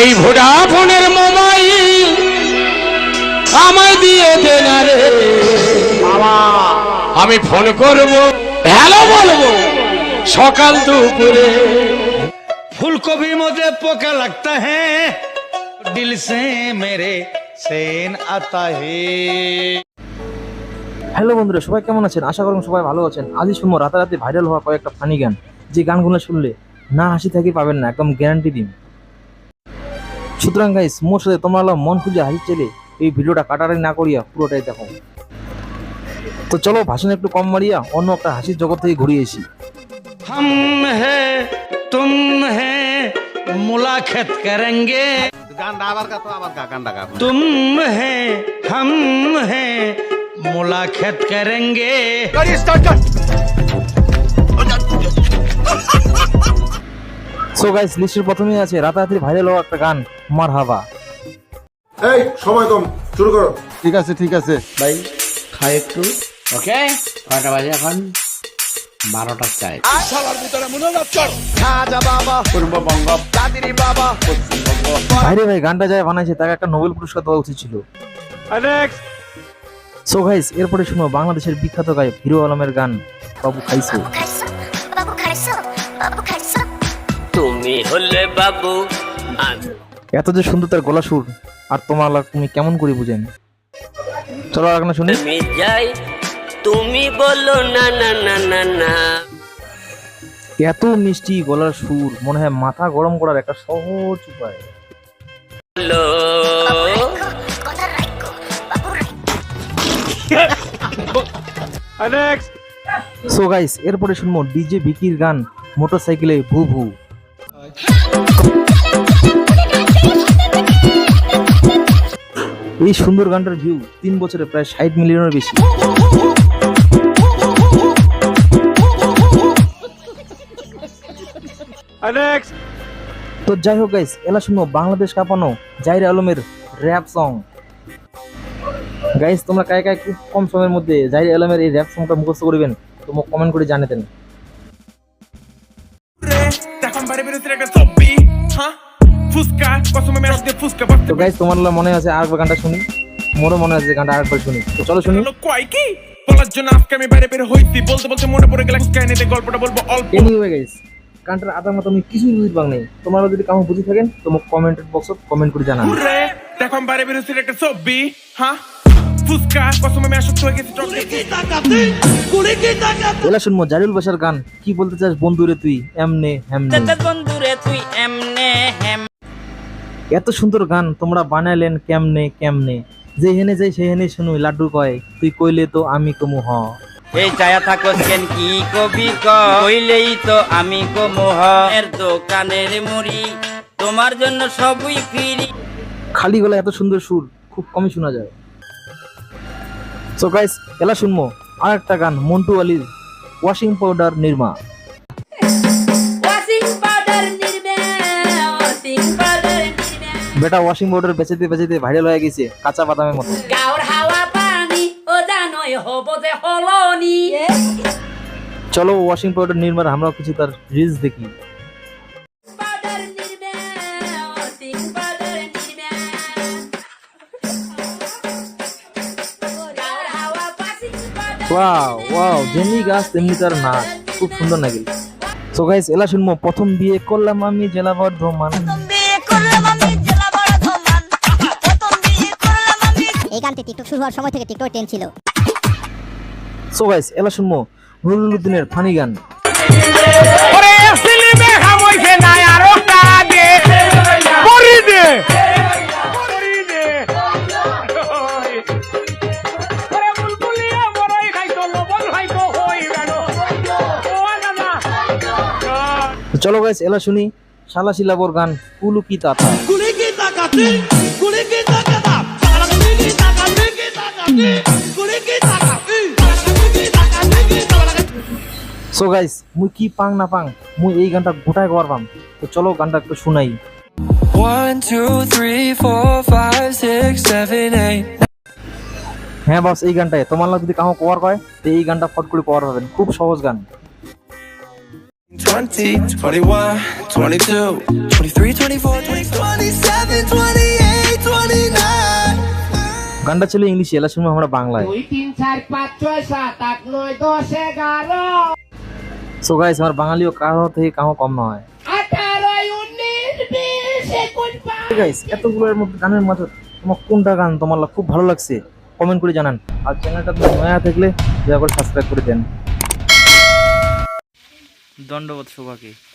এই ভোডাফোনের মোবাইল আমায় দিয়ে দে না রে। আমি ফোন করব হ্যালো বলব সকাল দুপুরে। ফুলকপি মধ্যে পোকা লাগতা হ্যাঁ দিল সে মেরে সেন আতা হে। হ্যালো বন্ধুরা সবাই কেমন আছেন? আশা করুন সবাই ভালো আছেন। আজই শুনব রাতারাতি ভাইরাল হওয়া কয়েকটা ফানি গান। যে গানগুলো শুনলে না হাসি থাকি পাবেন না একদম গ্যারান্টি দিন। সুতরাং গাইস মোর সাথে তোমরা মন খুঁজে হাসি চলে এই ভিডিওটা কাটারি না করিয়া পুরোটাই দেখো। তো চলো ভাষণ একটু কম মারিয়া অন্য একটা হাসির জগৎ থেকে ঘুরিয়ে এসি হাম হে তুম হে মুলাকাত করেঙ্গে গান আবার গা তো আবার গা গান তুম হে হাম হে মুলাকাত গাড়ি স্টার্ট কর সো গাইস লিস্টের প্রথমেই আছে রাতারাতি ভাইরাল হওয়া একটা গান মার হাবা। এই সময় কম শুরু করো। ঠিক আছে ঠিক আছে। ভাই খাই একটু ওকে? কয়টা বাজে এখন? বারোটার চাই ভাইরে ভাই গানটা যায় বানাইছে তাকে একটা নোবেল পুরস্কার দেওয়া উচিত ছিল। সো গাইস এরপরে শুনো বাংলাদেশের বিখ্যাত গায়ক হিরো আলমের গান বাবু খাইছো বাবু খাইছো বাবু খাইছো। হলে বাবু এত যে সুন্দর তার গলা সুর আর তোমার তুমি কেমন করে বুঝেন? চলো আর শুনি। আমি যাই তুমি বলো না না না না না। এত মিষ্টি গলার সুর মনে হয় মাথা গরম করার একটা সহজ উপায়। সো গাইস এরপরে শুনব ডিজে ভিকির গান মোটরসাইকেলে ভু ভু এই সুন্দর গানটার ভিউ তিন বছরে প্রায় ষাট মিলিয়নের বেশি। তো যাই হোক গাইস এলা শুনো বাংলাদেশ কাঁপানো জাহির আলমের র্যাপ সং গাইস তোমরা কায় কায় খুব কম সময়ের মধ্যে জাহির আলমের এই র্যাপ সংটা মুখস্থ করবেন তোমরা কমেন্ট করে জানিয়ে দেন। Paso me menos de Fusca, তো গাইস তোমার মনে আছে আরেকবার গানটা শুনি? মোরও মনে আছে গানটা আরেকবার শুনি। তো চলো শুনি। cual কি? বলার জন্য আজকে আমি বাইরে বের হইছি। বলতে বলতে মনে পড়ে গেল কাহিনীতে গল্পটা বলব অল্প। এনিওয়ে গাইস গানটার আদার মতো আমি কিছুই বুঝতে পারি নাই। তোমরা যদি কামো বুঝে থাকেন তোমার কমেন্ট বক্সত কমেন্ট করে জানান। রে দেখো আমি বাইরে বের হইছি একটা ছবি হ্যাঁ? ফুসকা কসম আমি আসক্ত হয়ে গেছি এলা শুনব জারিউল বাসার গান। কি বলতে চাস বন্ধুরে তুই? এমনে হেমনে। বন্ধুরে তুই এমনে হেম এত সুন্দর গান তোমরা বানাইলেন কেমনে কেমনে? যে হেনে যাই সেই হেনে শুনুই লাড্ডু কয় তুই কইলে তো আমি কমু হ। এই ছায়া থাকো কেন কি কবি কইলেই তো আমি কমোহ এর দোকানের মুড়ি তোমার জন্য সবই ফিরি। খালি গলা এত সুন্দর সুর খুব কমই শোনা যায়। সো গাইস এলা শুনব আর একটা গান মন্টু আলীর washing powder Nirma. Washing powder বেটা ওয়াশিং পাউডার বেচেতে বেচেতে ভাইরাল হয়ে গেছে কাঁচা বাদামের মতো। চলো ওয়াশিং পাউডার নির্মার আমরা কিছু তার রিলস দেখি। ওয়াও ওয়াও যেমনি গাছ তেমনি তার নাচ খুব সুন্দর লাগে সো গাইস এলা শুনব প্রথম বিয়ে করলাম আমি জেলা বর্ধমান। গানটি টিকটক শুরু হওয়ার সময় থেকে টিকটক ট্রেন্ড ছিল। সো গাইস এলা শুনব নুরুল উদ্দিনের ফানি গান। চলো গাইস এলা শুনি শালা শিলাবর গান কুলু কি তাতা সো গাইস মুই কি পাং না পাং মুই এই গানটা গোটায় পারবাম তো চলো গানটা একটু শুনাই One, two, three, four, five, six, seven, eight. হ্যাঁ বাস এই গানটাই। তোমার লাগে যদি কাহো কভার করে তো এই গানটা ফট করে কভার পাবেন। খুব সহজ গান। 20, 21, 22, 23, 24, 27, 28, গানটা ছিল ইংলিশে এলা শুনব আমরা বাংলায়। সো গাইস আমার বাঙালিও কারও থেকে কাহো কম নয়। গাইস এতগুলোর মধ্যে গানের মাঝে তোমার কোনটা গান তোমার লা- খুব ভালো লাগছে? কমেন্ট করে জানান। আর চ্যানেলটা নয়া থাকলে দয়া করে সাবস্ক্রাইব করে দেন। দণ্ডবোধ শোভাকে।